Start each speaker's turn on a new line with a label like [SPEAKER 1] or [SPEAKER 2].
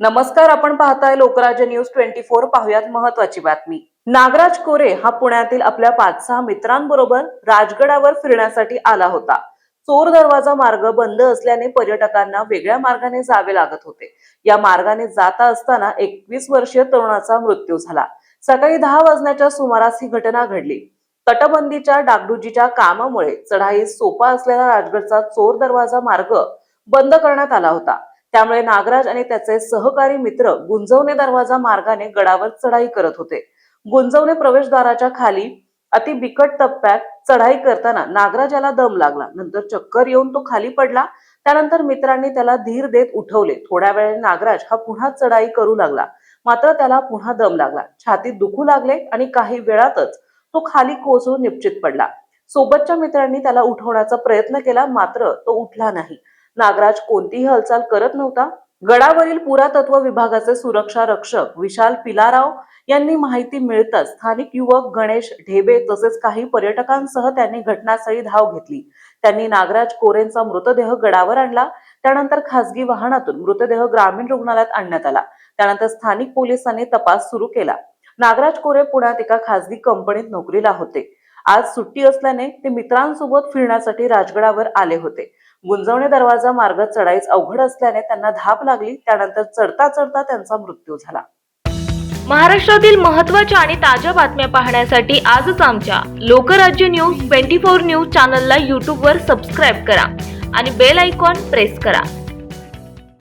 [SPEAKER 1] नमस्कार आपण पाहताय लोकराज्य न्यूज ट्वेंटी फोर. पाहुयात महत्वाची बातमी. नागराज कोरे हा पुण्यातील आपल्या पाच सहा मित्रांबरोबर राजगडावर फिरण्यासाठी आला होता. चोर दरवाजा मार्ग बंद असल्याने पर्यटकांना वेगळ्या मार्गाने जावे लागत होते. या मार्गाने जाता असताना एकवीस वर्षीय तरुणाचा मृत्यू झाला. सकाळी दहा वाजण्याच्या सुमारास ही घटना घडली. तटबंदीच्या डागडुजीच्या कामामुळे चढाई सोपा असलेला राजगडचा चोर दरवाजा मार्ग बंद करण्यात आला होता. त्यामुळे नागराज आणि त्याचे सहकारी मित्र गुंजवणे दरवाजा मार्गाने गडावर चढाई करत होते. गुंजवणे प्रवेशद्वाराच्या खाली अति बिकट टप्प्यात चढाई करताना नागराज याला दम लागला. नंतर चक्कर येऊन तो खाली पडला. त्यानंतर मित्रांनी त्याला धीर देत उठवले. थोड्या वेळाने नागराज हा पुन्हा चढाई करू लागला. मात्र त्याला पुन्हा दम लागला. छातीत दुखू लागले आणि काही वेळातच तो खाली कोसळून निश्चित पडला. सोबतच्या मित्रांनी त्याला उठवण्याचा प्रयत्न केला मात्र तो उठला नाही. नागराज कोणतीही हालचाल करत नव्हता. गडावरील पुरातत्व विभागाचे सुरक्षा रक्षक विशाल पिलाराव यांनी माहिती मिळताच स्थानिक युवक गणेश ढेबे तसेच काही पर्यटकांसह त्यांनी घटनास्थळी धाव घेतली. त्यांनी नागराज कोरेंचा मृतदेह गडावर आणला. त्यानंतर खासगी वाहनातून मृतदेह ग्रामीण रुग्णालयात आणण्यात आला. त्यानंतर स्थानिक पोलिसांनी तपास सुरू केला. नागराज कोरे पुण्यात एका खासगी कंपनीत नोकरीला होते. आज सुट्टी असल्याने ते मित्रांसोबत फिरण्यासाठी राजगडावर आले होते. गुंजवणे दरवाजा मार्ग चढाईच अवघड असल्याने त्यांना धाप लागली. त्यानंतर चढता चढता त्यांचा मृत्यू झाला.
[SPEAKER 2] महाराष्ट्रातील महत्त्वाच्या आणि ताज्या बातम्या पाहण्यासाठी आजच आमच्या Lokrajya news twenty four news चॅनलला यूट्यूबवर सबस्क्राईब करा आणि बेल आयकॉन प्रेस करा.